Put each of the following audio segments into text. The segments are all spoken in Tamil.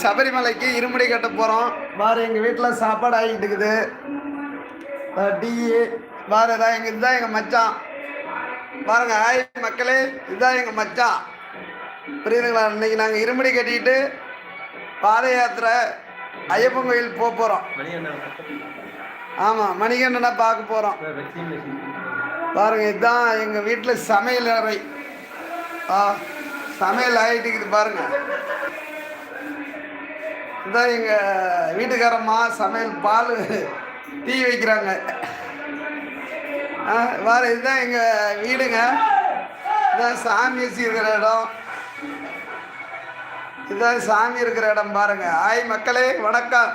சபரிமலைக்கு இருமுடி கட்ட போகிறோம் பாரு எங்கள் வீட்டில் சாப்பாடு ஆகிட்டு இருக்குது. அஹ் டீ எங்கள் இதுதான் எங்கள் மச்சான். பாருங்க ஆய் மக்களே இதுதான் எங்கள் மச்சான். புரியுதுங்களா? இன்னைக்கு நாங்கள் இருமுடி கட்டிக்கிட்டு பாத யாத்திரை ஐயப்பன் கோயில் போக போகிறோம் ஆமாம் மணிகண்டனா பார்க்க போகிறோம் பாருங்க இதுதான் எங்கள் வீட்டில் சமையல் அறை. ஆ சமையல் ஆகிட்டு இருக்குது பாருங்க. இதான் எங்கள் வீட்டுக்காரம்மா சமையல் பால் டீ வைக்கிறாங்க. ஆ வேறு இதுதான் எங்கள் வீடுங்க. இதுதான் சாமி வச்சுருக்கிற இடம். இதுதான் சாமி இருக்கிற இடம் பாருங்க. ஆய் மக்களே வணக்கம்.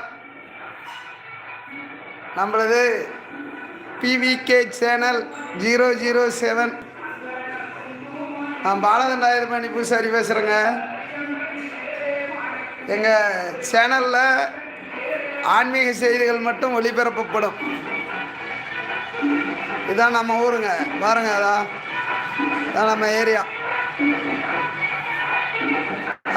நம்மளது PVK channel zero zero seven நான் பாலகண்டாயிரம் மணி பூசாரி பேசுகிறேங்க எங்கள் சேனலில் ஆன்மீக செய்திகள் மட்டும் ஒளிபரப்பப்படும். இதான் நம்ம ஊருங்க. பாருங்க அதான் இதான் நம்ம ஏரியா.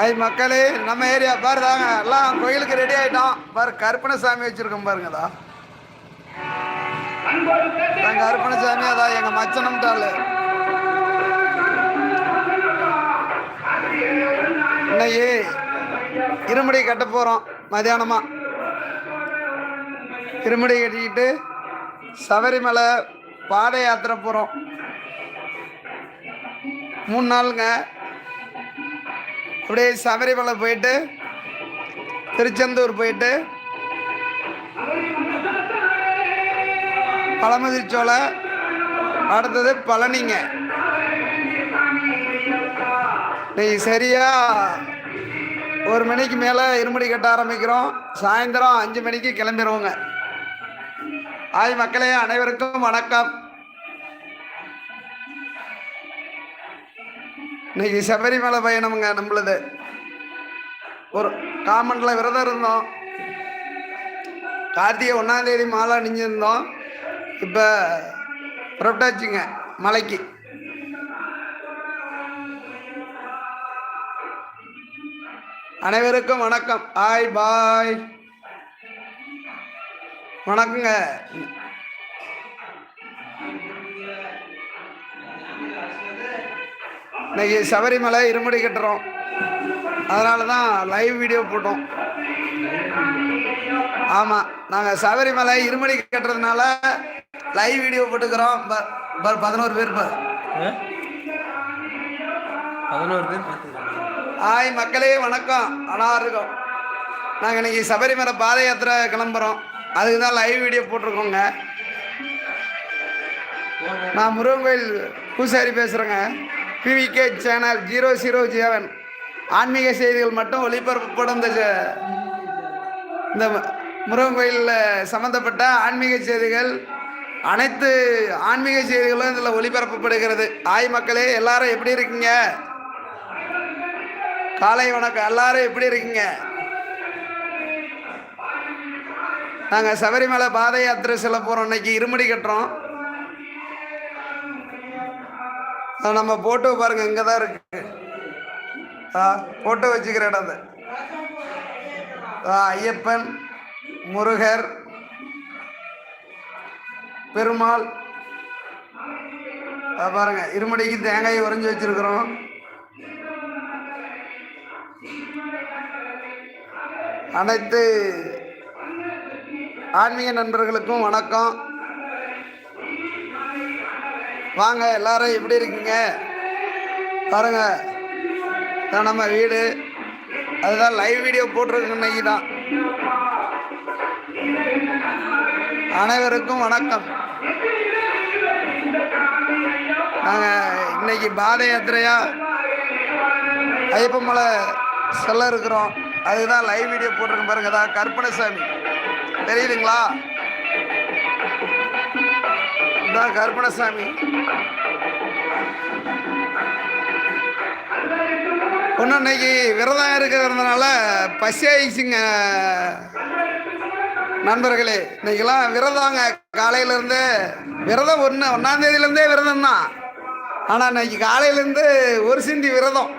ஐ மக்களே நம்ம ஏரியா பாருதாங்க எல்லாம் கோயிலுக்கு ரெடி ஆகிட்டோம் பாரு கருப்பண சாமி வச்சுருக்கோம் பாருங்கதா நாங்கள் கருப்பணசாமி அதான் எங்கள் மச்சனம்ட்டாள். இருமுடி கட்ட போகிறோம் மதியானமாக இருமுடி கட்டிக்கிட்டு சபரிமலை பாத யாத்திரை போகிறோம் மூணு நாளுங்க. அப்படியே சபரிமலை போயிட்டு திருச்செந்தூர் போயிட்டு பழமுதிர்ச்சோலை அடுத்தது பழனிங்க. நீ சரியா ஒரு மணிக்கு மேலே இருமுடி கட்ட ஆரம்பிக்கிறோம். சாயந்தரம் அஞ்சு மணிக்கு கிளம்பிடுவோங்க ஆய் மக்களே அனைவருக்கும் வணக்கம். இன்னைக்கு சபரிமலை பயணமுங்க நம்மளது. ஒரு காமண்டில் விரதம் இருந்தோம். கார்த்திகை ஒன்றாந்தேதி மாலை அணிஞ்சிருந்தோம். இப்போ புறப்பட்டாச்சுங்க மலைக்கு. அனைவருக்கும் வணக்கம். ஆய் பாய் வணக்கங்க. இன்னைக்கு சபரிமலை இருமுடி கட்டுறோம். அதனால தான் லைவ் வீடியோ போட்டோம். ஆமாம் நாங்கள் சபரிமலை இருமுடி கட்டுறதுனால லைவ் வீடியோ போட்டுக்கிறோம். பதினோரு பேர் பதினோரு பேர் பார்த்துக்கிறோம் ஆய் மக்களே வணக்கம். அனா நாங்கள் இன்னைக்கு சபரிமலை பாத யாத்திரை கிளம்புறோம். அதுக்கு தான் லைவ் வீடியோ போட்டிருக்கோங்க. நான் முருகன் கோயில் பூசாரி பேசுகிறேங்க PVK channel zero zero seven ஆன்மீக செய்திகள் மட்டும் ஒளிபரப்பப்படும். இந்த இந்த முருகன் கோயிலில் சம்மந்தப்பட்ட ஆன்மீக செய்திகள் அனைத்து ஆன்மீக செய்திகளும் இதில் ஒளிபரப்பப்படுகிறது. ஆய் மக்களே எல்லாரும் எப்படி இருக்கீங்க? காலை வணக்கம். எல்லாரும் எப்படி இருக்கீங்க? நாங்கள் சபரிமலை பாத யாத்திரை செல்ல போகிறோம் இன்னைக்கு இருமடி கட்டுறோம். நம்ம போட்டோ பாருங்க இங்கே தான் இருக்கு. ஆ போட்டோ வச்சுக்கிற இடம் ஆ, ஐயப்பன் முருகர் பெருமாள். பாருங்க இருமடிக்கு தேங்காய் உறைஞ்சி வச்சிருக்கிறோம். அனைத்து ஆன்மீக நண்பர்களுக்கும் வணக்கம். வாங்க எல்லாரும் எப்படி இருக்கீங்க? பாருங்க நம்ம வீடு. அதுதான் லைவ் வீடியோ போட்டிருக்கு இன்னைக்கு தான். அனைவருக்கும் வணக்கம். நாங்கள் இன்னைக்கு பாத யாத்திரையா ஐயப்பமலை செல்ல இருக்கிறோம். அதுதான் லைவ் வீடியோ போட்டிருக்கேன் பாருங்க. தான் கற்பனசாமி தெரியுதுங்களா? இதான் கற்பனசாமி ஒன்றும் இன்னைக்கு விரதம் இருக்கிறதுனால பசி ஆயிடுச்சுங்க. நண்பர்களே இன்னைக்கெல்லாம் விரதங்க காலையிலேருந்து விரதம் ஒன்று ஒன்றாந்தேதியிலேருந்தே விரதம் தான் ஆனால் இன்னைக்கு காலையிலேருந்து ஒரு சிந்தி விரதம்.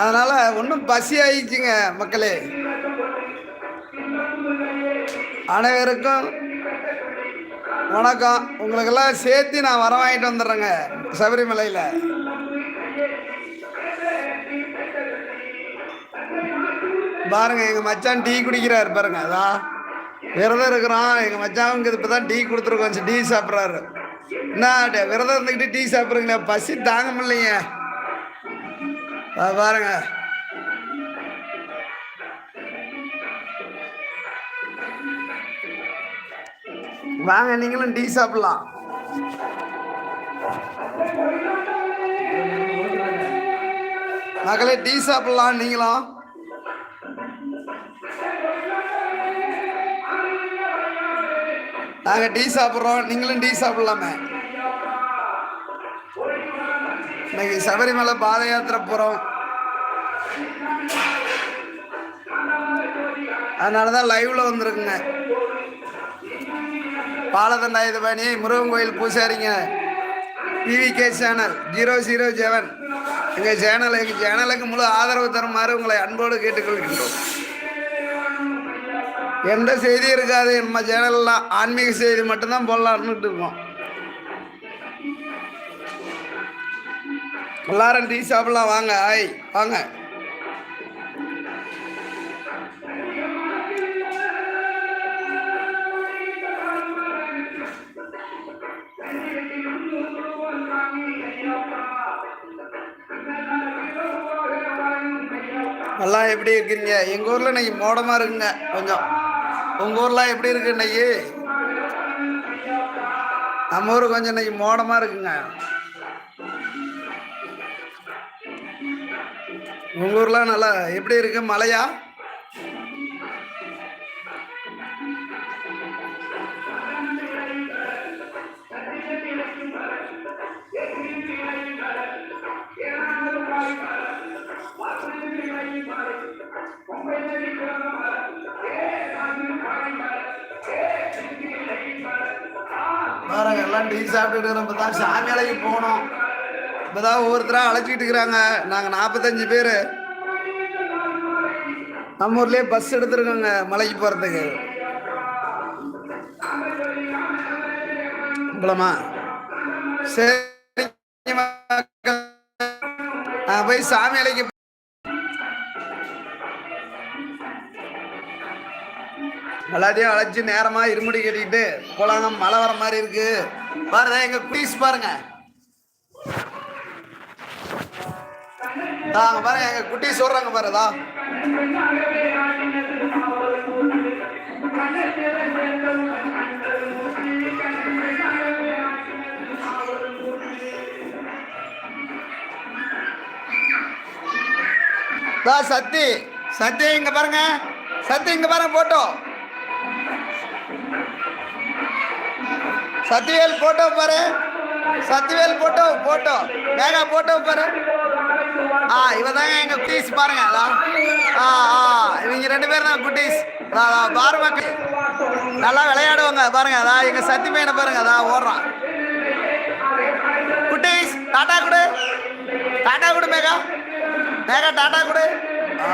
அதனால் ஒன்றும் பசி ஆயிடுச்சுங்க மக்களே. அனைவருக்கும் வணக்கம். உங்களுக்கெல்லாம் சேர்த்து நான் வர வாங்கிட்டு வந்துடுறேங்க சபரிமலையில். பாருங்க எங்கள் மச்சான் டீ குடிக்கிறாரு பாருங்க அதா. விரதம் இருக்கிறோம் எங்கள் மச்சானுக்கு இப்போ தான் டீ கொடுத்துருக்கோம் கொஞ்சம் டீ சாப்பிட்றாரு. என்ன விரதம் இருந்துக்கிட்டு டீ சாப்பிட்றீங்களே பசி தாங்க முடியலைங்க பாருங்க. வாங்க நீங்களும் டீ சாப்பிடலாம். மகளே டீ சாப்பிடலாம் நீங்களும். நாங்கள் டீ சாப்பிட்றோம் நீங்களும் டீ சாப்பிடலாமே. இன்னைக்கு சபரிமலை பாத யாத்திரை போகிறோம் அதனால தான் லைவில் வந்திருக்குங்க பாலதண்டாயுதபாணி முருகன் கோயில் பூசாரிங்க PVK channel zero zero seven எங்கள் சேனல் எங்கள் சேனலுக்கு முழு ஆதரவு தருமாறு உங்களை அன்போடு கேட்டுக்கொள்கின்றோம். எந்த செய்தி இருக்காது நம்ம சேனல்லாம் ஆன்மீக செய்தி மட்டும்தான் போடலான்னுட்டு இருக்கோம் எல்லாரும் டீ சாப்பிடலாம் வாங்க ஆய் வாங்க. எல்லாம் எப்படி இருக்கீங்க? எங்கள் ஊரில் இன்னைக்கு மோடமாக இருக்குங்க கொஞ்சம். உங்கள் ஊர்லாம் எப்படி இருக்கு இன்னைக்கு? நம்ம ஊர் கொஞ்சம் இன்னைக்கு மோடமாக இருக்குங்க. உங்கள் ஊர்லாம் நல்லா எப்படி இருக்கு? மழையா? பாருங்க எல்லாம் டீ சாப்பிட்டுட்டு இருக்கிறோம் தான் சாமி போனோம் இப்போதான் ஒவ்வொருத்தராக அழைச்சிட்டு இருக்கிறாங்க. நாங்கள் நாற்பத்தஞ்சு பேர். நம்ம ஊர்லேயே பஸ் எடுத்துருக்கோங்க மலைக்கு போகிறதுக்கு இவ்வளோமா சரி நான் போய் சாமி அலைக்கு எல்லாத்தையும் அழைச்சி நேரமாக இருமுடி கட்டிக்கிட்டு போலாங்க. மழை வர மாதிரி இருக்கு. பாருங்க எங்க குட்டீஸ் பாருங்க. ஆ, அங்க பாருங்க எங்க குட்டி சொல்றாங்க பாருதா தா சத்தி சத்தி இங்க பாருங்க. சத்தி இங்க பாருங்க போட்டோ. சத்திவேல் போட்டோ பாரு. Sathivel photo photo. Megha photo பாரு. ஆ இவ தாங்க எங்க குட்டீஸ் பாருங்க அதான். ஆ ஆ இவங்க ரெண்டு பேரும் தான் குட்டீஸ். பாரு நல்லா விளையாடுவாங்க பாருங்க அதான் எங்க சத்தி பையனை பாருங்க அதான் ஓடுறான். குட்டீஸ் டாடா கொடு. டாடா கொடு மேகா. மேகா டாடா கொடு. ஆ.